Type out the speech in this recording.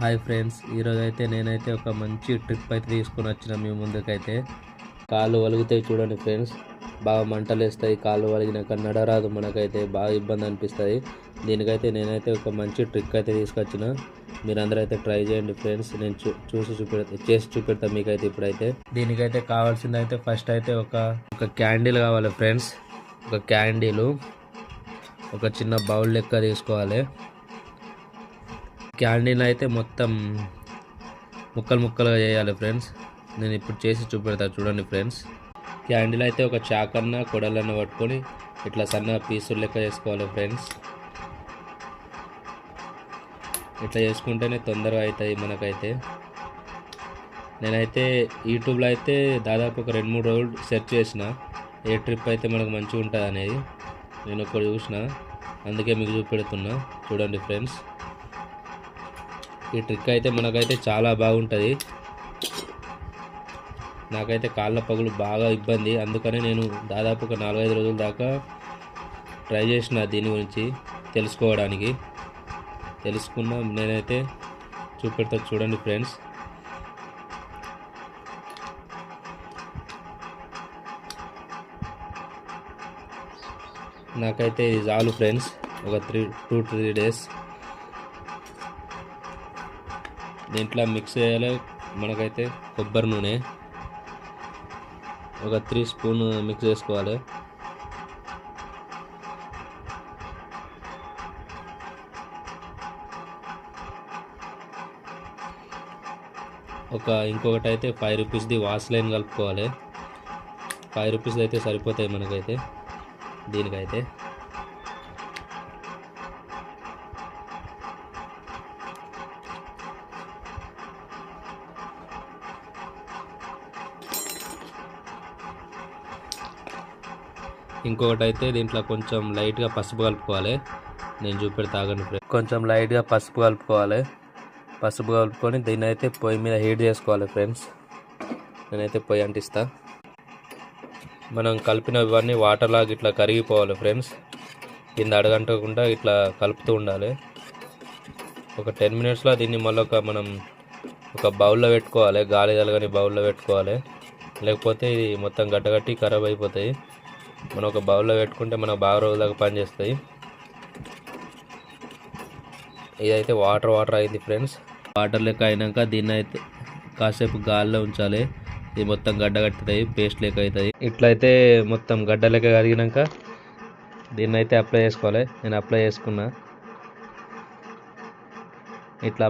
Hi friends ఈరోజు అయితే నేనైతే ఒక మంచి ట్రిప్ అయితే తీసుకొని వచ్చిన మీ ముందుకైతే. కాళ్ళు వలుగుతాయి చూడండి ఫ్రెండ్స్ బాగా మంటలు వేస్తాయి కాళ్ళు వలిగినాక నడరాదు మనకైతే బాగా ఇబ్బంది అనిపిస్తుంది. దీనికైతే నేనైతే ఒక మంచి ట్రిక్ అయితే తీసుకొచ్చిన. మీరందరూ అయితే ట్రై చేయండి ఫ్రెండ్స్ నేను చూ చూసి చూపెడతా చేసి చూపెడతాను మీకైతే ఇప్పుడైతే. దీనికైతే కావాల్సింది అయితే ఫస్ట్ అయితే ఒక ఒక క్యాండిల్ కావాలి ఫ్రెండ్స్ ఒక క్యాండిల్ ఒక చిన్న బౌల్ లెక్క తీసుకోవాలి. క్యాండిల్ అయితే మొత్తం ముక్కలు ముక్కలుగా చేయాలి ఫ్రెండ్స్. నేను ఇప్పుడు చేసి చూపెడతా చూడండి ఫ్రెండ్స్. క్యాండిల్ అయితే ఒక చాకన్న కొడలన్న పట్టుకొని ఇట్లా సన్న పీసులు లెక్క చేసుకోవాలి ఫ్రెండ్స్. ఇట్లా చేసుకుంటేనే తొందరగా అవుతాయి మనకైతే. నేనైతే యూట్యూబ్లో అయితే దాదాపు ఒక రెండు మూడు రోజులు సెర్చ్ చేసిన. ఏ ట్రిప్ అయితే మనకు మంచిగా ఉంటుంది అనేది నేను ఒకటి చూసిన. అందుకే మీకు చూపెడుతున్నా. చూడండి ఫ్రెండ్స్. ఈ ట్రిక్ అయితే మనకైతే చాలా బాగుంటుంది. నాకైతే కాళ్ళ పగులు బాగా ఇబ్బంది. అందుకనే నేను దాదాపు ఒక నాలుగైదు రోజుల దాకా ట్రై చేసిన దీని గురించి తెలుసుకోవడానికి. తెలుసుకున్న నేనైతే చూపెడతా చూడండి ఫ్రెండ్స్. నాకైతే ఇది చాలు ఫ్రెండ్స్. ఒక త్రీ టూ త్రీ డేస్. దీంట్లో మిక్స్ చేయాలి. మనకైతే కొబ్బరి నూనె ఒక త్రీ స్పూన్ మిక్స్ చేసుకోవాలి. ఒక ఇంకొకటి అయితే ఫైవ్ రూపీస్ది వాస్లైన్ కలుపుకోవాలి. ఫైవ్ రూపీస్ అయితే సరిపోతాయి మనకైతే. దీనికైతే. ఇంకొకటి అయితే దీంట్లో కొంచెం లైట్గా పసుపు కలుపుకోవాలి. నేను చూపెడు తాగండి ఫ్రెండ్స్. కొంచెం లైట్గా పసుపు కలుపుకోవాలి. పసుపు కలుపుకొని దీన్ని అయితే పొయ్యి మీద హీట్ చేసుకోవాలి ఫ్రెండ్స్. నేనైతే పొయ్యి అంటిస్తా. మనం కలిపిన ఇవన్నీ వాటర్ లాగా ఇట్లా కరిగిపోవాలి ఫ్రెండ్స్. కింద అడగంటకుండా ఇట్లా కలుపుతూ ఉండాలి. ఒక టెన్ మినిట్స్లో దీన్ని మళ్ళీ ఒక మనం ఒక బౌల్లో పెట్టుకోవాలి. గాలి తలగని బౌల్లో పెట్టుకోవాలి. లేకపోతే ఇది మొత్తం గట్టగట్టి ఖరాబ్ అయిపోతాయి. మనం ఒక బౌల్లో పెట్టుకుంటే మనకు బాగా రోజుల దాకా పనిచేస్తాయి ఇదైతే వాటర్ వాటర్ అయింది ఫ్రెండ్స్. వాటర్ లెక్క అయినాక దీన్ని అయితే కాసేపు గాలిలో ఉంచాలి. ఇది మొత్తం గడ్డ కట్టుతాయి పేస్ట్ లెక్క అవుతుంది ఇట్లయితే మొత్తం గడ్డ లెక్క కరిగినాక దీన్ని అయితే అప్లై చేసుకోవాలి. నేను అప్లై చేసుకున్నా. ఇట్లా